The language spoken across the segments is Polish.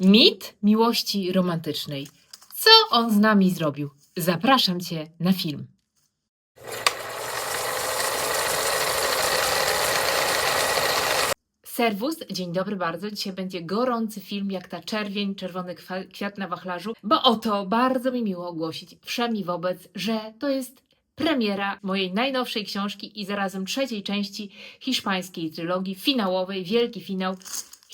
Mit miłości romantycznej. Co on z nami zrobił? Zapraszam Cię na film. Serwus, dzień dobry bardzo. Dzisiaj będzie gorący film, jak ta czerwień, czerwony kwiat na wachlarzu, bo oto bardzo mi miło ogłosić wszemi wobec, że to jest premiera mojej najnowszej książki i zarazem trzeciej części hiszpańskiej trylogii finałowej, wielki finał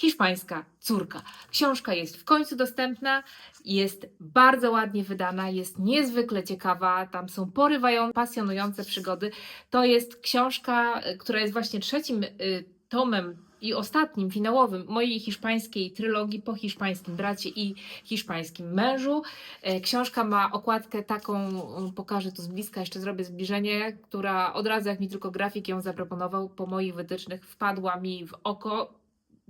Hiszpańska córka. Książka jest w końcu dostępna, jest bardzo ładnie wydana, jest niezwykle ciekawa, tam są porywające, pasjonujące przygody. To jest książka, y, która jest właśnie trzecim y, tomem i ostatnim, finałowym mojej hiszpańskiej trylogii po hiszpańskim bracie i hiszpańskim mężu. E, Książka ma okładkę taką, y, pokażę tu z bliska, jeszcze zrobię zbliżenie, która od razu jak mi tylko grafik ją zaproponował, po moich wytycznych wpadła mi w oko,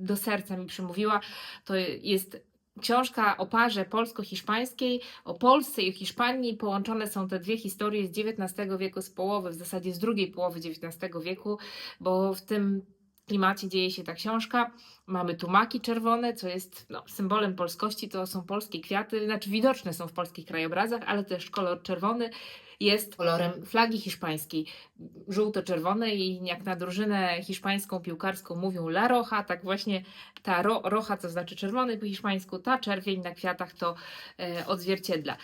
do serca mi przemówiła. To jest książka o parze polsko-hiszpańskiej, o Polsce i Hiszpanii. Połączone są te dwie historie z XIX wieku, z połowy, w zasadzie z drugiej połowy XIX wieku, bo w tym klimacie dzieje się ta książka. Mamy tu maki czerwone, co jest no, symbolem polskości, to są polskie kwiaty, znaczy widoczne są w polskich krajobrazach, ale też kolor czerwony jest kolorem flagi hiszpańskiej. Żółto-czerwone i jak na drużynę hiszpańską piłkarską mówią La Roja, tak właśnie ta ro, rocha, co znaczy czerwony po hiszpańsku, ta czerwień na kwiatach to e, odzwierciedla.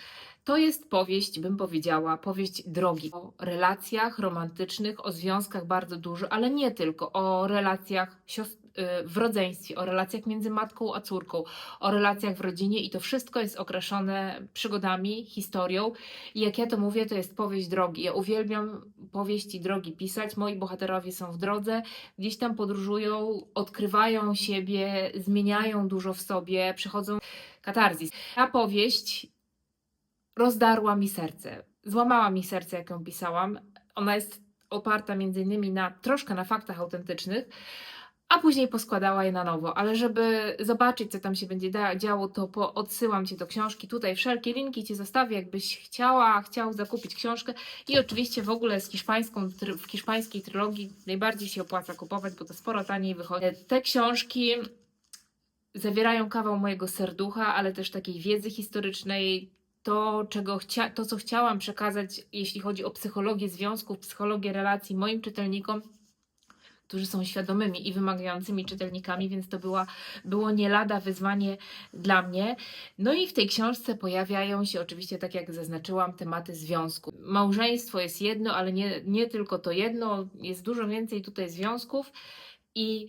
To jest powieść, bym powiedziała, powieść drogi. O relacjach romantycznych, o związkach bardzo dużo, ale nie tylko. O relacjach siostr, w rodzeństwie, o relacjach między matką a córką, o relacjach w rodzinie i to wszystko jest okraszone przygodami, historią. I jak ja to mówię, to jest powieść drogi. Ja uwielbiam powieści drogi pisać. Moi bohaterowie są w drodze, gdzieś tam podróżują, odkrywają siebie, zmieniają dużo w sobie, przechodzą katarzis. Ta powieść rozdarła mi serce. Złamała mi serce, jak ją pisałam. Ona jest oparta między innymi na troszkę na faktach autentycznych, a później poskładała je na nowo. Ale żeby zobaczyć, co tam się będzie działo, to odsyłam Cię do książki. Tutaj wszelkie linki Ci zostawię, jakbyś chciała, chciał zakupić książkę. I oczywiście w ogóle z hiszpańską, w hiszpańskiej trylogii najbardziej się opłaca kupować, bo to sporo taniej wychodzi. Te książki zawierają kawał mojego serducha, ale też takiej wiedzy historycznej, to, czego chcia, to, co chciałam przekazać, jeśli chodzi o psychologię związków, psychologię relacji moim czytelnikom, którzy są świadomymi i wymagającymi czytelnikami, więc to była, było nie lada wyzwanie dla mnie. No i w tej książce pojawiają się oczywiście, tak jak zaznaczyłam, tematy związku. Małżeństwo jest jedno, ale nie, nie tylko to jedno, jest dużo więcej tutaj związków i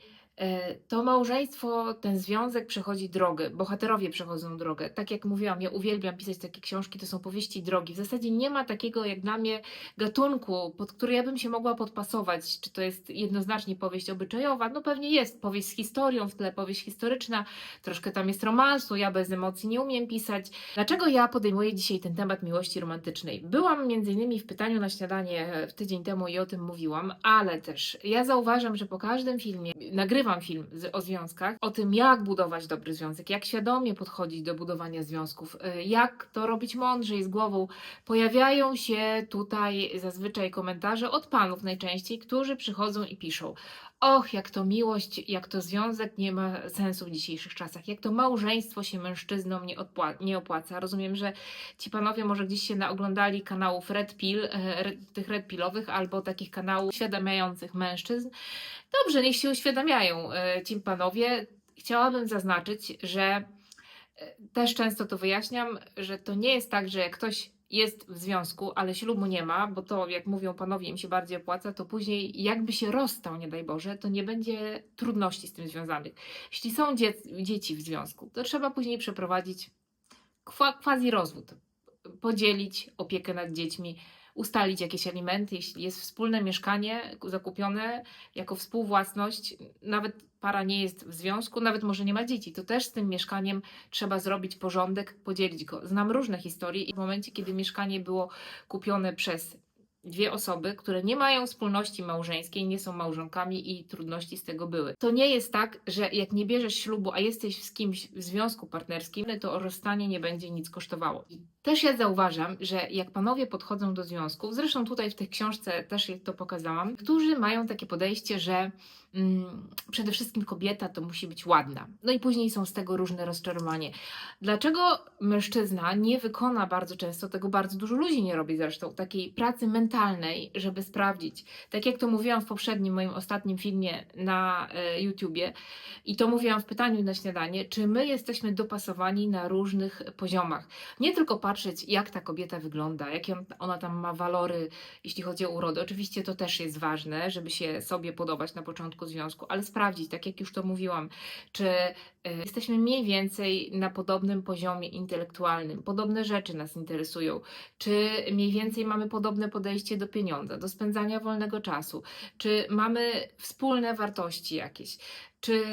to małżeństwo, ten związek przechodzi drogę, bohaterowie przechodzą drogę. Tak jak mówiłam, ja uwielbiam pisać takie książki, to są powieści drogi. W zasadzie nie ma takiego jak dla mnie gatunku, pod który ja bym się mogła podpasować. Czy to jest jednoznacznie powieść obyczajowa? No pewnie jest powieść z historią w tle, powieść historyczna, troszkę tam jest romansu, ja bez emocji nie umiem pisać. Dlaczego ja podejmuję dzisiaj ten temat miłości romantycznej? Byłam między innymi w pytaniu na śniadanie w tydzień temu i o tym mówiłam, ale też ja zauważam, że po każdym filmie nagrywam film z, o związkach, o tym jak budować dobry związek, jak świadomie podchodzić do budowania związków, y, jak to robić mądrze i z głową. Pojawiają się tutaj zazwyczaj komentarze od panów najczęściej, którzy przychodzą i piszą: Och, jak to miłość, jak to związek nie ma sensu w dzisiejszych czasach, jak to małżeństwo się mężczyznom nie, odpła- nie opłaca. Rozumiem, że ci panowie może gdzieś się naoglądali kanałów Red Pill, e, tych Red Pillowych, albo takich kanałów uświadamiających mężczyzn. Dobrze, niech się uświadamiają e, ci panowie. Chciałabym zaznaczyć, że e, też często to wyjaśniam, że to nie jest tak, że jak ktoś jest w związku, ale ślubu nie ma, bo to, jak mówią panowie, im się bardziej opłaca, to później jakby się rozstał, nie daj Boże, to nie będzie trudności z tym związanych. Jeśli są dzie dzieci w związku, to trzeba później przeprowadzić quasi rozwód, podzielić opiekę nad dziećmi, ustalić jakieś alimenty, jeśli jest wspólne mieszkanie zakupione jako współwłasność, nawet para nie jest w związku, nawet może nie ma dzieci, to też z tym mieszkaniem trzeba zrobić porządek, podzielić go. Znam różne historie i w momencie, kiedy mieszkanie było kupione przez dwie osoby, które nie mają wspólności małżeńskiej, nie są małżonkami i trudności z tego były. To nie jest tak, że jak nie bierzesz ślubu, a jesteś z kimś w związku partnerskim, to rozstanie nie będzie nic kosztowało. Też ja zauważam, że jak panowie podchodzą do związków, zresztą tutaj w tej książce też to pokazałam, którzy mają takie podejście, że przede wszystkim kobieta to musi być ładna. No i później są z tego różne rozczarowanie. Dlaczego mężczyzna nie wykona bardzo często, tego bardzo dużo ludzi nie robi zresztą, takiej pracy mentalnej, żeby sprawdzić, tak jak to mówiłam w poprzednim moim ostatnim filmie na e, YouTubie i to mówiłam w pytaniu na śniadanie, czy my jesteśmy dopasowani na różnych poziomach. Nie tylko patrzeć, jak ta kobieta wygląda, jakie on- ona tam ma walory, jeśli chodzi o urodę. Oczywiście to też jest ważne, żeby się sobie podobać na początku związku, ale sprawdzić, tak jak już to mówiłam, czy e, jesteśmy mniej więcej na podobnym poziomie intelektualnym, podobne rzeczy nas interesują, czy mniej więcej mamy podobne podejście do pieniądza, do spędzania wolnego czasu, czy mamy wspólne wartości jakieś, czy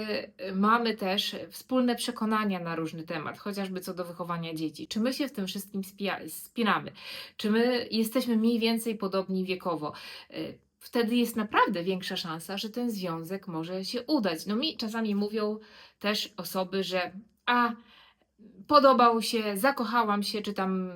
mamy też wspólne przekonania na różny temat, chociażby co do wychowania dzieci, czy my się w tym wszystkim spinamy, czy my jesteśmy mniej więcej podobni wiekowo. Wtedy jest naprawdę większa szansa, że ten związek może się udać. No mi czasami mówią też osoby, że a podobał się, zakochałam się, czy tam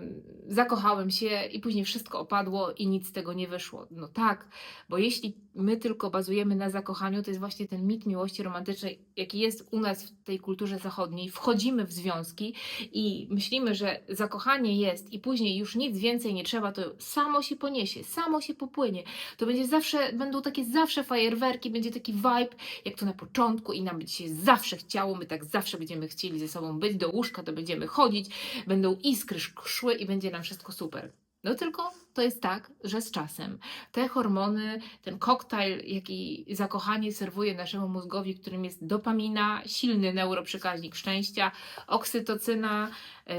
zakochałem się i później wszystko opadło i nic z tego nie wyszło. No tak, bo jeśli my tylko bazujemy na zakochaniu, to jest właśnie ten mit miłości romantycznej, jaki jest u nas w tej kulturze zachodniej. Wchodzimy w związki i myślimy, że zakochanie jest i później już nic więcej nie trzeba, to samo się poniesie, samo się popłynie. To będzie zawsze, będą takie zawsze fajerwerki, będzie taki vibe, jak to na początku i nam będzie się zawsze chciało, my tak zawsze będziemy chcieli ze sobą być, do łóżka to będziemy chodzić, będą iskry szły i będzie nam wszystko super. No tylko to jest tak, że z czasem te hormony, ten koktajl, jaki zakochanie serwuje naszemu mózgowi, którym jest dopamina, silny neuroprzekaźnik szczęścia, oksytocyna, e,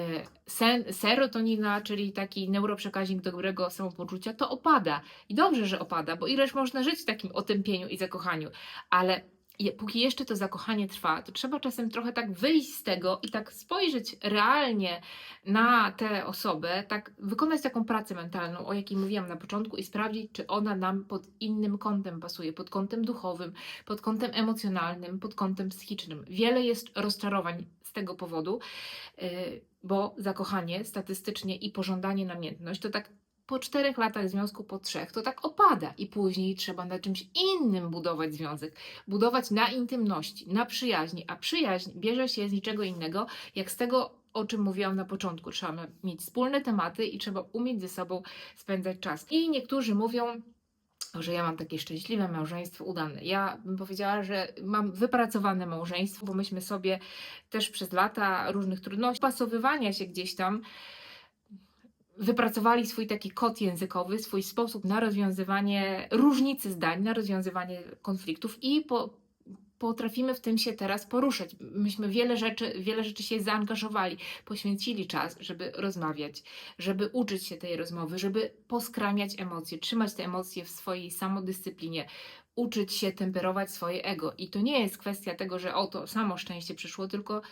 sen, serotonina, czyli taki neuroprzekaźnik dobrego samopoczucia, to opada. I dobrze, że opada, bo ileż można żyć w takim otępieniu i zakochaniu, ale póki jeszcze to zakochanie trwa, to trzeba czasem trochę tak wyjść z tego i tak spojrzeć realnie na tę osobę, tak wykonać taką pracę mentalną, o jakiej mówiłam na początku i sprawdzić, czy ona nam pod innym kątem pasuje, pod kątem duchowym, pod kątem emocjonalnym, pod kątem psychicznym. Wiele jest rozczarowań z tego powodu, yy, bo zakochanie statystycznie i pożądanie namiętność to tak po czterech latach związku, po trzech, to tak opada i później trzeba na czymś innym budować związek. Budować na intymności, na przyjaźni, a przyjaźń bierze się z niczego innego, jak z tego, o czym mówiłam na początku. Trzeba mieć wspólne tematy i trzeba umieć ze sobą spędzać czas. I niektórzy mówią, że ja mam takie szczęśliwe małżeństwo udane. Ja bym powiedziała, że mam wypracowane małżeństwo, bo myśmy sobie też przez lata różnych trudności, pasowywania się gdzieś tam, wypracowali swój taki kod językowy, swój sposób na rozwiązywanie różnicy zdań, na rozwiązywanie konfliktów i po, potrafimy w tym się teraz poruszać. Myśmy wiele rzeczy, wiele rzeczy się zaangażowali, poświęcili czas, żeby rozmawiać, żeby uczyć się tej rozmowy, żeby poskramiać emocje, trzymać te emocje w swojej samodyscyplinie, uczyć się temperować swoje ego. I to nie jest kwestia tego, że oto samo szczęście przyszło, tylko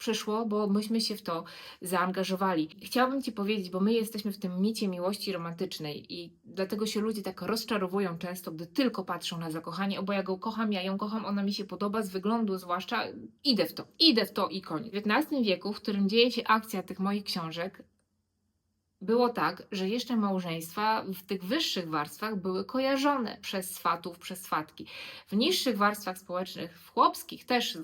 przyszło, bo myśmy się w to zaangażowali. Chciałabym Ci powiedzieć, bo my jesteśmy w tym micie miłości romantycznej i dlatego się ludzie tak rozczarowują często, gdy tylko patrzą na zakochanie, o bo ja go kocham, ja ją kocham, ona mi się podoba, z wyglądu zwłaszcza, idę w to, idę w to i koniec. W XIX wieku, w którym dzieje się akcja tych moich książek, było tak, że jeszcze małżeństwa w tych wyższych warstwach były kojarzone przez swatów, przez swatki. W niższych warstwach społecznych, w chłopskich też,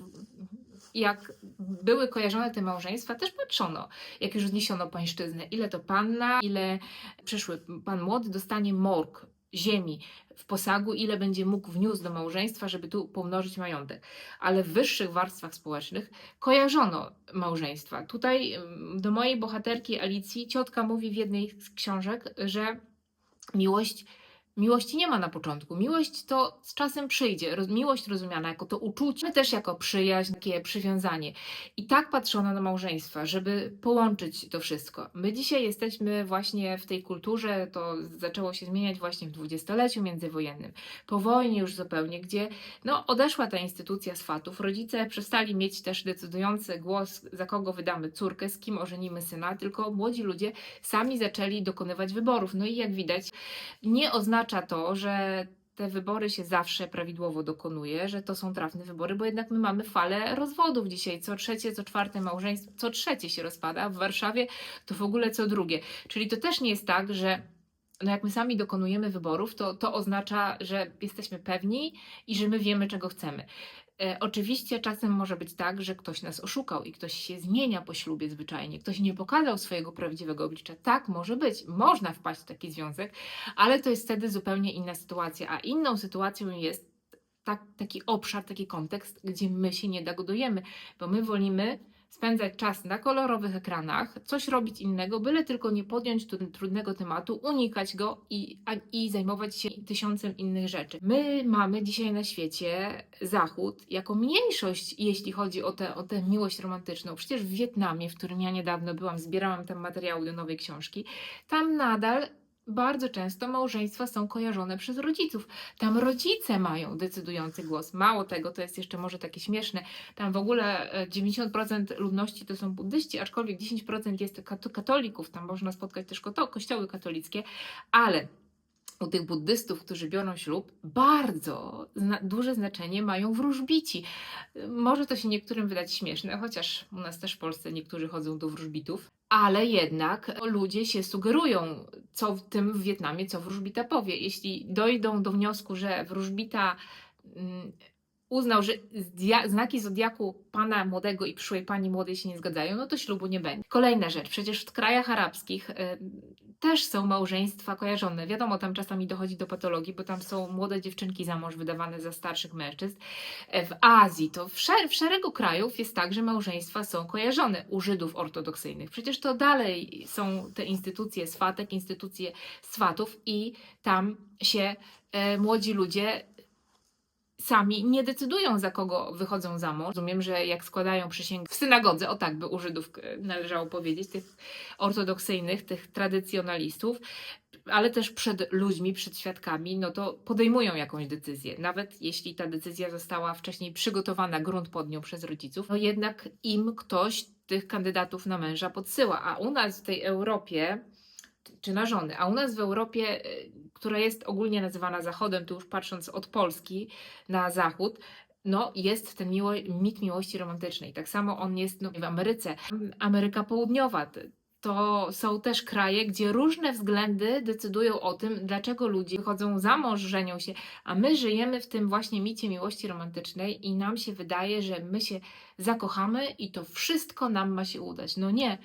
jak były kojarzone te małżeństwa, też patrzono, jak już zniesiono pańszczyznę, ile to panna, ile przyszły pan młody dostanie morg ziemi w posagu, ile będzie mógł wniósł do małżeństwa, żeby tu pomnożyć majątek. Ale w wyższych warstwach społecznych kojarzono małżeństwa. Tutaj ym, do mojej bohaterki Alicji ciotka mówi w jednej z książek, że miłość Miłości nie ma na początku. Miłość to z czasem przyjdzie. Miłość rozumiana jako to uczucie, też jako przyjaźń, takie przywiązanie. I tak patrzono na małżeństwa, żeby połączyć to wszystko. My dzisiaj jesteśmy właśnie w tej kulturze, to zaczęło się zmieniać właśnie w dwudziestoleciu międzywojennym. Po wojnie już zupełnie, gdzie no, odeszła ta instytucja swatów. Rodzice przestali mieć też decydujący głos, za kogo wydamy córkę, z kim ożenimy syna, tylko młodzi ludzie sami zaczęli dokonywać wyborów. No i jak widać, nie oznacza to, że te wybory się zawsze prawidłowo dokonuje, że to są trafne wybory, bo jednak my mamy falę rozwodów dzisiaj. Co trzecie, co czwarte małżeństwo, co trzecie się rozpada. W Warszawie to w ogóle co drugie. Czyli to też nie jest tak, że no jak my sami dokonujemy wyborów, to to oznacza, że jesteśmy pewni i że my wiemy, czego chcemy. E, oczywiście czasem może być tak, że ktoś nas oszukał i ktoś się zmienia po ślubie zwyczajnie, ktoś nie pokazał swojego prawdziwego oblicza. Tak, może być, można wpaść w taki związek, ale to jest wtedy zupełnie inna sytuacja. A inną sytuacją jest tak, taki obszar, taki kontekst, gdzie my się nie dogadujemy, bo my wolimy spędzać czas na kolorowych ekranach, coś robić innego, byle tylko nie podjąć trudnego tematu, unikać go i, i zajmować się tysiącem innych rzeczy. My mamy dzisiaj na świecie Zachód jako mniejszość, jeśli chodzi o tę o tę miłość romantyczną. Przecież w Wietnamie, w którym ja niedawno byłam, zbierałam tam materiały do nowej książki, tam nadal bardzo często małżeństwa są kojarzone przez rodziców. Tam rodzice mają decydujący głos. Mało tego, to jest jeszcze może takie śmieszne. Tam w ogóle e, 90% ludności to są buddyści, aczkolwiek 10% jest kat- katolików. Tam można spotkać też kościoły katolickie, ale u tych buddystów, którzy biorą ślub, bardzo zna- duże znaczenie mają wróżbici. Może to się niektórym wydać śmieszne, chociaż u nas też w Polsce niektórzy chodzą do wróżbitów, ale jednak ludzie się sugerują, co w tym w Wietnamie, co wróżbita powie. Jeśli dojdą do wniosku, że wróżbita mm, uznał, że znaki zodiaku pana młodego i przyszłej pani młodej się nie zgadzają, no to ślubu nie będzie. Kolejna rzecz, przecież w krajach arabskich y, też są małżeństwa kojarzone. Wiadomo, tam czasami dochodzi do patologii, bo tam są młode dziewczynki za mąż wydawane za starszych mężczyzn. E, W Azji to w, szer- w szeregu krajów jest tak, że małżeństwa są kojarzone u Żydów ortodoksyjnych. Przecież to dalej są te instytucje swatek, instytucje swatów i tam się e, młodzi ludzie sami nie decydują, za kogo wychodzą za mąż. Rozumiem, że jak składają przysięgę w synagodze, o tak by u Żydów e, należało powiedzieć, tych ortodoksyjnych, tych tradycjonalistów, ale też przed ludźmi, przed świadkami, no to podejmują jakąś decyzję. Nawet jeśli ta decyzja została wcześniej przygotowana, grunt pod nią przez rodziców, no jednak im ktoś tych kandydatów na męża podsyła. A u nas w tej Europie, czy na żony, a u nas w Europie, y, która jest ogólnie nazywana Zachodem, tu już patrząc od Polski na Zachód, no jest ten miło, mit miłości romantycznej. Tak samo on jest no, w Ameryce. Ameryka Południowa. To są też kraje, gdzie różne względy decydują o tym, dlaczego ludzie wychodzą za mąż, żenią się, a my żyjemy w tym właśnie micie miłości romantycznej i nam się wydaje, że my się zakochamy i to wszystko nam ma się udać. No nie.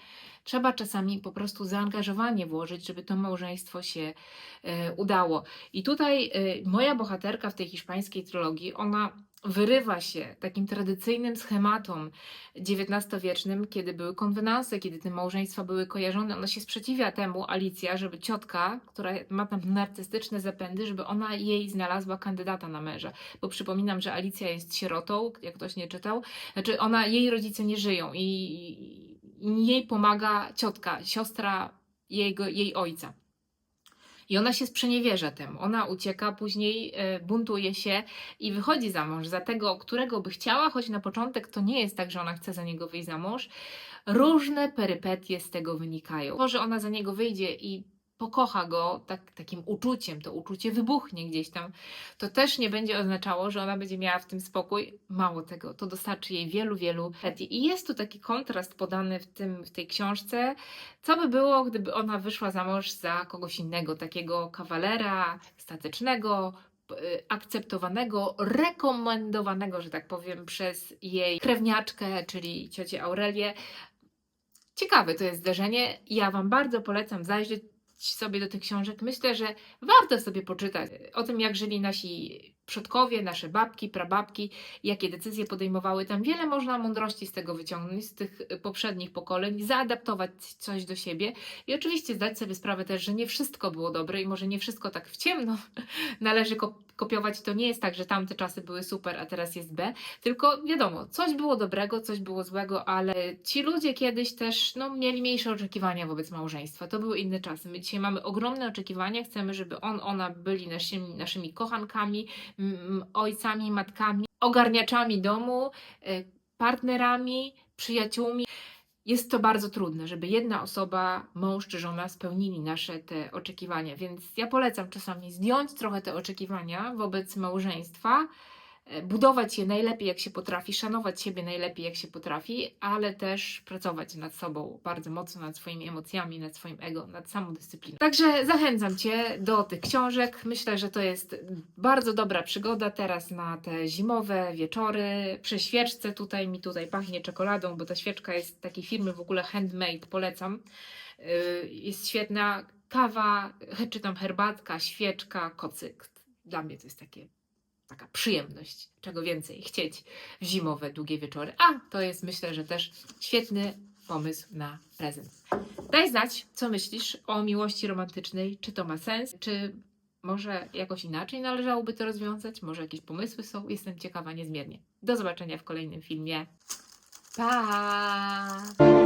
Trzeba czasami po prostu zaangażowanie włożyć, żeby to małżeństwo się e, udało. I tutaj e, moja bohaterka w tej hiszpańskiej trylogii, ona wyrywa się takim tradycyjnym schematom XIX-wiecznym, kiedy były konwenanse, kiedy te małżeństwa były kojarzone. Ona się sprzeciwia temu, Alicja, żeby ciotka, która ma tam narcystyczne zapędy, żeby ona jej znalazła kandydata na męża. Bo przypominam, że Alicja jest sierotą, jak ktoś nie czytał. Znaczy, ona, jej rodzice nie żyją i, jej pomaga ciotka, siostra jego, jej ojca. I ona się sprzeniewierza temu. Ona ucieka, później e, buntuje się i wychodzi za mąż za tego, którego by chciała, choć na początek to nie jest tak, że ona chce za niego wyjść za mąż. Różne perypetie z tego wynikają. To, że ona za niego wyjdzie i pokocha go tak, takim uczuciem, to uczucie wybuchnie gdzieś tam, to też nie będzie oznaczało, że ona będzie miała w tym spokój. Mało tego, to dostarczy jej wielu, wielu perypetii. I jest tu taki kontrast podany w, tym, w tej książce, co by było, gdyby ona wyszła za mąż za kogoś innego, takiego kawalera, statecznego, y, akceptowanego, rekomendowanego, że tak powiem, przez jej krewniaczkę, czyli ciocię Aurelię. Ciekawe to jest zdarzenie. Ja Wam bardzo polecam zajrzeć sobie do tych książek. Myślę, że warto sobie poczytać o tym, jak żyli nasi przodkowie, nasze babki, prababki, jakie decyzje podejmowały. Tam wiele można mądrości z tego wyciągnąć, z tych poprzednich pokoleń, zaadaptować coś do siebie i oczywiście zdać sobie sprawę też, że nie wszystko było dobre i może nie wszystko tak w ciemno należy kop- kopiować. To nie jest tak, że tamte czasy były super, a teraz jest B, tylko wiadomo, coś było dobrego, coś było złego, ale ci ludzie kiedyś też no, mieli mniejsze oczekiwania wobec małżeństwa. To były inne czasy. My dzisiaj mamy ogromne oczekiwania, chcemy, żeby on, ona byli naszymi, naszymi kochankami, ojcami, matkami, ogarniaczami domu, y, partnerami, przyjaciółmi. Jest to bardzo trudne, żeby jedna osoba, mąż czy żona, spełnili nasze te oczekiwania, więc ja polecam czasami zdjąć trochę te oczekiwania wobec małżeństwa, e, budować je najlepiej jak się potrafi, szanować siebie najlepiej jak się potrafi, ale też pracować nad sobą bardzo mocno, nad swoimi emocjami, nad swoim ego, nad samodyscypliną. Także zachęcam Cię do tych książek. Myślę, że to jest bardzo dobra przygoda teraz na te zimowe wieczory. Przy świeczce tutaj mi tutaj pachnie czekoladą, bo ta świeczka jest takiej firmy w ogóle handmade, polecam. Yy, Jest świetna kawa, czy tam herbatka, świeczka, kocyk. Dla mnie to jest takie, taka przyjemność, czego więcej chcieć w zimowe, długie wieczory. A to jest myślę, że też świetny pomysł na prezent. Daj znać, co myślisz o miłości romantycznej, czy to ma sens, czy może jakoś inaczej należałoby to rozwiązać, może jakieś pomysły są. Jestem ciekawa niezmiernie. Do zobaczenia w kolejnym filmie. Pa!